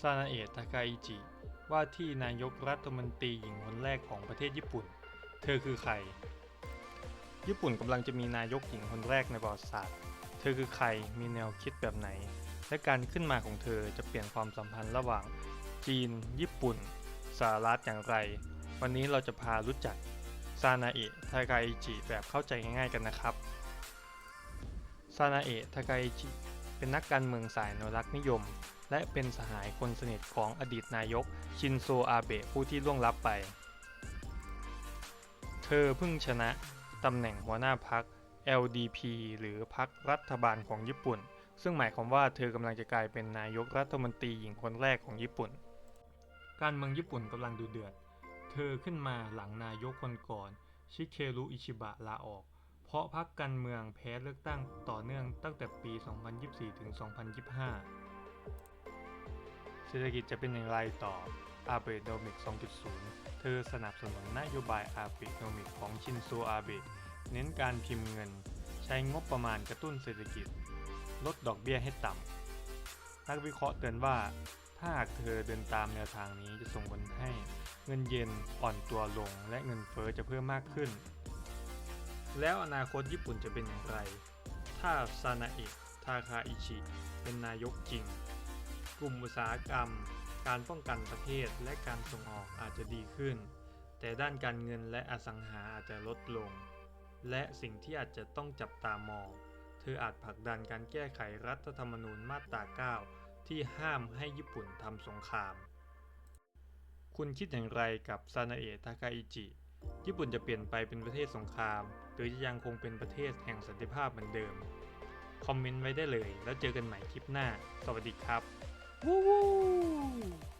ซานาเอะทาคาอิจิ ว่าที่นายกรัฐมนตรีหญิงคนแรกของประเทศญี่ปุ่น เธอคือใคร ญี่ปุ่นกำลังจะมีนายกหญิงคนแรกในประวัติศาสตร์ เธอคือใคร มีแนวคิดแบบไหน และการขึ้นมาของเธอจะเปลี่ยนความสัมพันธ์ระหว่าง จีน ญี่ปุ่น สหรัฐอย่างไร วันนี้เราจะพารู้จักซานาเอะทาคาอิจิแบบเข้าใจง่ายๆกันนะครับซานาเอะทาคาอิจิ เป็นนักการเมืองสายนรักนิยม และเป็นสหายคนสนิทของอดีตนายกชินโซอาเบะผู้ที่ล่วงลับไป เธอเพิ่งชนะตำแหน่งหัวหน้าพัก LDP หรือพักรัฐบาลของญี่ปุ่น ซึ่งหมายความว่าเธอกำลังจะกลายเป็นนายกรัฐมนตรีหญิงคนแรกของญี่ปุ่น การเมืองญี่ปุ่นกำลังดูเดือด เธอขึ้นมาหลังนายกคนก่อน ชิเครุอิชิบะลาออก เพราะพรรคการเมืองแพ้เลือกตั้งต่อเนื่องตั้งแต่ปี 2024 ถึง 2025 เศรษฐกิจจะเป็นอย่างไรต่ออาเบโดมิก 2.0 เธอสนับสนุนนโยบายอาเบโดมิกของชินโซอาเบะเน้นการพิมพ์เงิน ใช้งบประมาณกระตุ้นเศรษฐกิจ ลดดอกเบี้ยให้ต่ำ นักวิเคราะห์เตือนว่า ถ้าหากเธอเดินตามแนวทางนี้จะส่งผลให้เงินเยนอ่อนตัวลงและเงินเฟ้อจะเพิ่มมากขึ้น แล้วอนาคตญี่ปุ่นจะเป็นอย่างไร ถ้าซานาเอะทาคาอิชิเป็นนายกจริง กลุ่มอุตสาหกรรม การป้องกันประเทศและการส่งออกอาจจะดีขึ้น แต่ด้านการเงินและอสังหาอาจจะลดลง และสิ่งที่อาจจะต้องจับตามอง เธออาจผลักดันการแก้ไขรัฐธรรมนูญมาตรา 9 ที่ห้ามให้ญี่ปุ่นทำสงคราม คุณคิดอย่างไรกับซานาเอะทาคาอิจิ ญี่ปุ่นจะเปลี่ยนไปเป็นประเทศสงคราม หรือจะยังคงเป็นประเทศแห่งสันติภาพเหมือนเดิม คอมเมนต์ไว้ได้เลย แล้วเจอกันใหม่คลิปหน้า สวัสดีครับ วู้ว